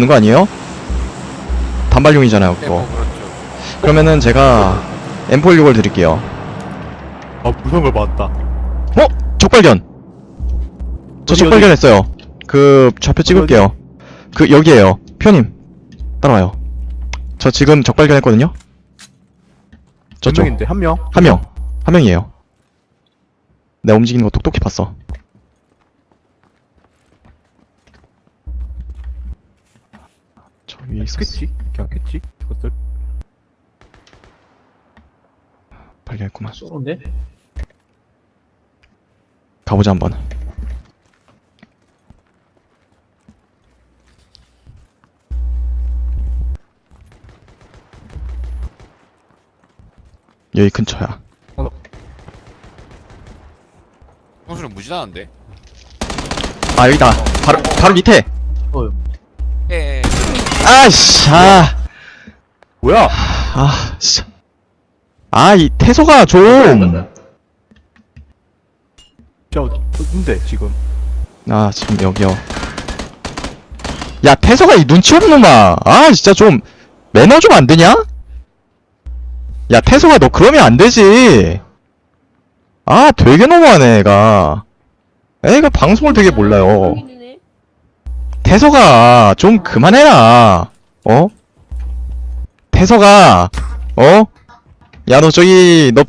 없는 거 아니에요? 단발용이잖아요 네, 그거 뭐 그렇죠. 그러면은 제가 M416을 드릴게요 아 무서운 걸 봤다 어? 적발견 저 어디, 적발견했어요 그 좌표 찍을게요 그 여기에요 표님 따라와요 저 지금 적발견했거든요 몇 저쪽 명인데 한 명? 한 명. 한 명이에요. 내가 움직이는 거 똑똑히 봤어. 위에 있었어. 했겠지? 그냥 했지? 저것들 발견했구만. 쏘는데? 가보자 한번. 여기 근처야. 형수는 무지하는데. 아 여기다. 바로 바로 밑에. 어. 아씨. 아. 뭐야? 아 진짜. 아 이 태소가 좀. 저 어딘데 지금 아 지금 여기요 야 태서가 이 눈치 없는 놈아 아 진짜 좀 매너 좀 안 되냐? 야 태서가 너 그러면 안 되지 아 되게 너무하네 애가 애가 방송을 되게 몰라요 태서가 좀 그만해라 어? 태서가 어? 야 너 저기 너